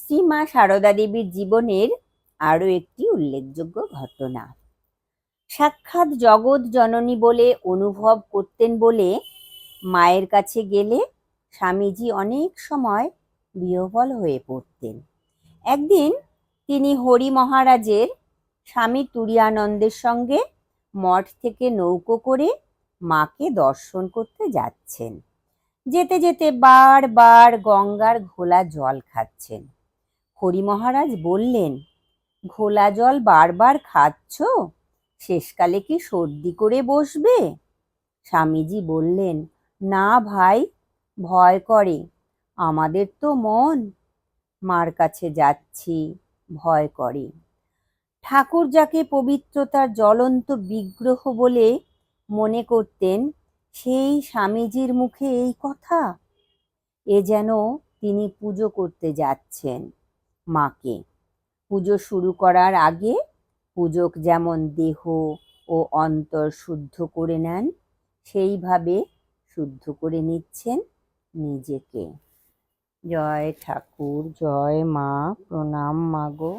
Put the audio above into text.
শ্রীমা সারদা দেবীর জীবনের আরও একটি উল্লেখযোগ্য ঘটনা। সাক্ষাৎ জগৎ জননী বলে অনুভব করতেন বলে মায়ের কাছে গেলে স্বামীজি অনেক সময় বিহ্বল হয়ে পড়তেন। একদিন তিনি হরি মহারাজের স্বামী তুরিয়ানন্দের সঙ্গে মঠ থেকে নৌকো করে মাকে দর্শন করতে যাচ্ছেন। যেতে যেতে বারবার গঙ্গার ঘোলা জল খাচ্ছেন। হরি মহারাজ বললেন, ঘোলা জল বারবার খাচ্ছ? শেষকালে কি সর্দি করে বসবে? স্বামীজি বললেন, না ভাই, ভয় করে, আমাদের তো মন। মার কাছে যাচ্ছি, ভয় করে। ঠাকুর যাকে পবিত্রতার জ্বলন্ত বিগ্রহ বলে মনে করতেন, সেই স্বামীজির মুখে এই কথা। এ যেন তিনি পুজো করতে যাচ্ছেন। মাকে। পুজো শুরু করার আগে পূজক যেমন দেহ ও অন্তর শুদ্ধ করে নেন, সেইভাবে শুদ্ধ করে নিচ্ছেন নিজেকে। জয় ঠাকুর, জয় মা, প্রণাম মাগো।